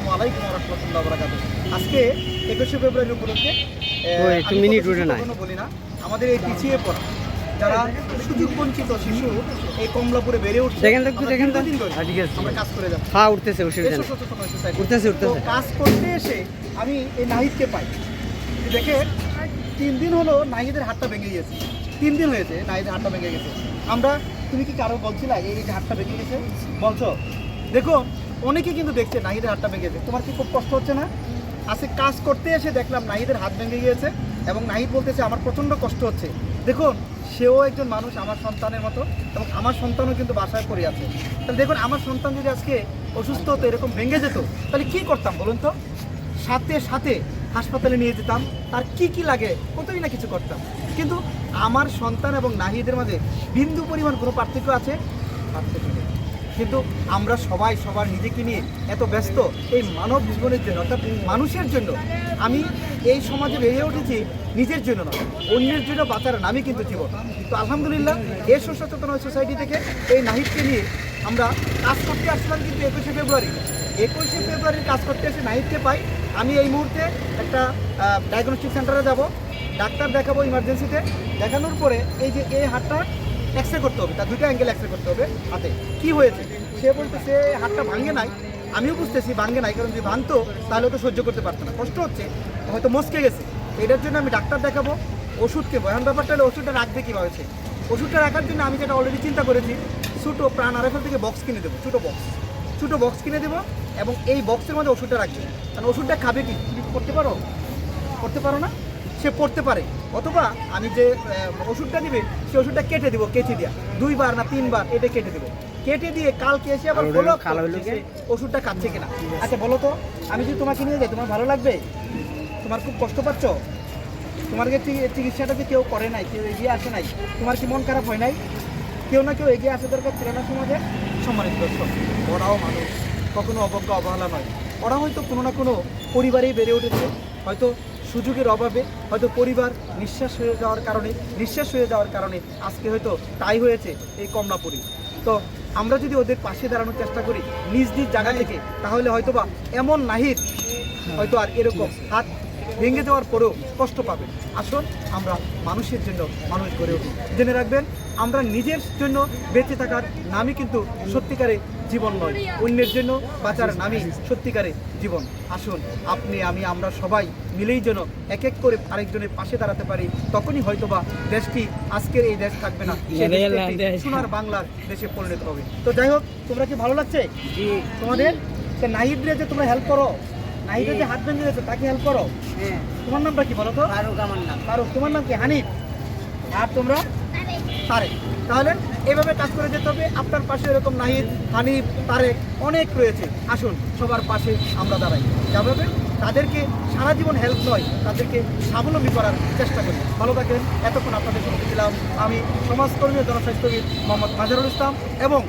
আসসালামু আলাইকুম রহমতুল্লাহ বরাকাত আজকে একুশে ফেব্রুয়ারি উপলক্ষে। বলি না। আমাদের এই পিছিয়ে পড়া যারা সুযোগ বঞ্চিত শিশু এই কমলাপুরে বেড়ে উঠছে দেখেন তো দেখেন তো। আমরা কাজ করে যাচ্ছি। হ্যাঁ উঠতেছে অসুবিধা। উঠতেছে, উঠতেছে। কাজ করতে এসে আমি এই নাহিদকে পাই। দেখে তিন দিন হলো নাহিদের হাতটা ভেঙে গেছে তিন দিন হয়েছে নাহিদের হাতটা ভেঙে গেছে। আমরা তুমি কি কারও বলছিলা এই যে হাতটা ভেঙে গেছে? বলছো? দেখো অনেকে কিন্তু দেখছে নাহিদের হাতটা ভেঙে গেছে। তোমার কি খুব কষ্ট হচ্ছে না? আজকে কাজ করতে এসে দেখলাম নাহিদের হাত ভেঙে গিয়েছে এবং নাহিদ বলতেছে, আমার প্রচণ্ড কষ্ট হচ্ছে। দেখুন, সেও একজন মানুষ আমার সন্তানের মতো এবং আমার সন্তানও কিন্তু বাসায় পড়ে আছে। তাহলে দেখুন, আমার সন্তান যদি আজকে অসুস্থ হতো, এরকম ভেঙে যেত, তাহলে কি করতাম বলুন তো? সাথে সাথে হাসপাতালে নিয়ে যেতাম, তার কি কি লাগে কতই না কিছু করতাম। কিন্তু আমার সন্তান এবং নাহিদের মাঝে বিন্দু পরিমাণ কোনো পার্থক্য আছে? পার্থক্য কিন্তু আমরা সবাই সবার নিজেকে নিয়ে এত ব্যস্ত এই মানব জীবনের জন্য, অর্থাৎ মানুষের জন্য। আমি এই সমাজে বেড়ে উঠেছি নিজের জন্য নয়, অন্যের জন্য বাঁচার নামই কিন্তু জীবন। তো আলহামদুলিল্লাহ এই সুসচেতন সোসাইটি থেকে এই নাহিদকে নিয়ে আমরা কাজ করতে আসলাম কিন্তু একুশে ফেব্রুয়ারি। একুশে ফেব্রুয়ারির কাজ করতে এসে নাহিদকে পাই। আমি এই মুহূর্তে একটা ডায়াগনস্টিক সেন্টারে যাব। ডাক্তার দেখাবো ইমার্জেন্সিতে দেখানোর পরে এই যে এই হাতটা এক্স রে করতে হবে, তার দুটো অ্যাঙ্গেল এক্স রে করতে হবে হাতে। কি হয়েছে? সে বলতেছে হাতটা ভাঙে নাই। আমিও বুঝতেছি ভাঙে নাই, কারণ যদি ভাঙতো, তাহলে তো সহ্য করতে পারতো না। কষ্ট হচ্ছে, হয়তো মস্কে গেছে। এটার জন্য আমি ডাক্তার দেখাবো ওষুধকে বয়ান ব্যাপারটা হলে ওষুধটা রাখবে কীভাবে সে? ওষুধটা রাখার জন্য আমি যেটা অলরেডি চিন্তা করেছি, ছোটো প্রাণ আরএফএল থেকে বক্স কিনে দেবো, ছোটো বক্স ছোটো বক্স কিনে দেবো এবং এই বক্সের মধ্যে ওষুধটা রাখবে। কারণ ওষুধটা খাবে কি? তুমি করতে পারো? করতে পারো না? সে পড়তে পারে। অথবা আমি যে ওষুধটা দিবে সে ওষুধটা কেটে দিব, কেটে দেওয়া দুইবার না তিনবার এটা কেটে দেবো। কেটে দিয়ে কালকে এসে আবার যে ওষুধটা খাচ্ছে কিনা? আচ্ছা বলো তো আমি যদি তোমাকে নিয়ে যাই তোমার ভালো লাগবে? তোমার খুব কষ্ট পাচ্ছ? তোমার চিকিৎসাটা যে কেউ করে নাই কেউ এগিয়ে আসে নাই তোমার কি মন খারাপ হয় নাই? কেউ না কেউ এগিয়ে আসা দরকার ছিল না সমাজে? সম্মানিত দর্শক ওরাও মানুষ কখনো অবজ্ঞা অবহেলা নয়। ওরা হয়তো কোনো না কোনো পরিবারেই বেড়ে উঠেছে হয়তো সুযোগের অভাবে হয়তো পরিবার নিঃশ্বাস হয়ে যাওয়ার কারণে নিঃশ্বাস হয়ে যাওয়ার কারণে আজকে হয়তো তাই হয়েছে এই কমলাপুরি। তো আমরা যদি ওদের পাশে দাঁড়ানোর চেষ্টা করি, নিজ নিজ জায়গা থেকে, তাহলে হয়তো বা এমন নাহিদ হয়তো আর এরকম হাত ভেঙে যাওয়ার পরেও কষ্ট পাবে। আসুন, আমরা মানুষের জন্য মানুষ গড়ে উঠি। জেনে রাখবেন আমরা নিজের জন্য বেঁচে থাকার নামই কিন্তু সত্যিকারে জীবন নয়। অন্যের জন্য বাঁচার নামই সত্যিকারে জীবন। আসুন আপনি আমি আমরা সবাই মিলেই যেন এক এক করে আরেকজনের পাশে দাঁড়াতে পারি তখনই হয়তোবা দেশটি আজকের এই দেশ থাকবে না সোনার বাংলার দেশে পরিণত হবে। তো যাই হোক তোমরা কি ভালো লাগছে? তোমাদের? নাহিদরে যে তোমরা হেল্প করো নাহিদের যে হাত তাকে হেল্প করো? তোমার নামটা কি বলো তো? ফারুক আমার নাম। ফারুক তোমার নাম কি? হানিফ? আর তোমরা? তারেক তাহলে এভাবে কাজ করে যেতে হবে। আপনার পাশে এরকম নাহিদ, হানিফ, তারেক অনেক রয়েছে। আসুন, সবার পাশে আমরা দাঁড়াই। যাভাবে তাদেরকে সারা জীবন হেল্প নয়, তাদেরকে স্বাবলম্বী করার চেষ্টা করি। ভালো থাকেন। এতক্ষণ আপনাদের সঙ্গে ছিলাম আমি সমাজকর্মী জনস্বাস্থ্যবিদ মোহাম্মদ মাজারুল ইসলাম এবং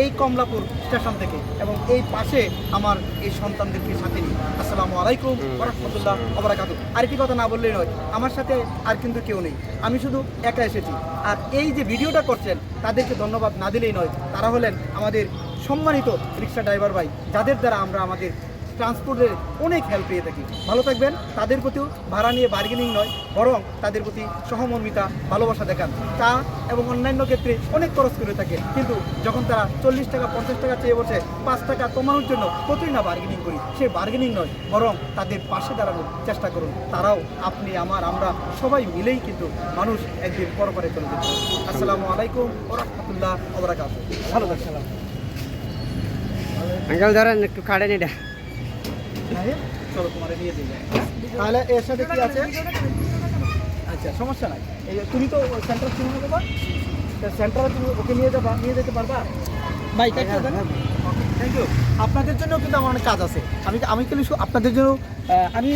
এই কমলাপুর স্টেশন থেকে এবং এই পাশে আমার এই সন্তানদেরকে সাথে নিই আসসালামু আলাইকুম রহমতুল্লাহ আর আরেকটি কথা না বললেই নয়, আমার সাথে আর কিন্তু কেউ নেই। আমি শুধু একা এসেছি। আর এই যে ভিডিওটা করছেন, তাদেরকে ধন্যবাদ না দিলেই নয়, তারা হলেন আমাদের সম্মানিত রিক্সা ড্রাইভার ভাই, যাদের দ্বারা আমরা আমাদের ট্রান্সপোর্টের অনেক হেল্প পেয়ে থাকি। ভালো থাকবেন, তাদের প্রতিও ভাড়া নিয়ে বার্গেনিং নয়, বরং তাদের প্রতি সহমর্মিতা, ভালোবাসা দেখান। চা এবং অন্যান্য ক্ষেত্রে অনেক খরচ করে থাকে, কিন্তু যখন তারা চল্লিশ টাকা, পঞ্চাশ টাকা চেয়ে বসে, পাঁচ টাকা কমানোর জন্য কতই না বার্গেনিং করি, সে বার্গেনিং নয়, বরং তাদের পাশে দাঁড়ানোর চেষ্টা করুন। তারাও আপনি, আমার, আমরা সবাই মিলেই কিন্তু মানুষ একদিন পরপরে চলে যেতে আসসালামু আলাইকুম ও রহমতুল্লাহ ওবরাকাত ভালো থাকবেন। আঙ্কেল, ধরেন একটু কাটেন এটা চলো তোমার নিয়ে দিয়ে যায় তাহলে এর সাথে কি আছে? আচ্ছা সমস্যা নাই। এই তুমি তো সেন্টার চিনে দেবা সেন্টারে তুমি ওকে নিয়ে যাবা নিয়ে যেতে পারবা? ভাই থ্যাংক ইউ আপনাদের জন্য কিন্তু আমার অনেক কাজ আছে। আমি আমি কিন্তু আপনাদের জন্য আমি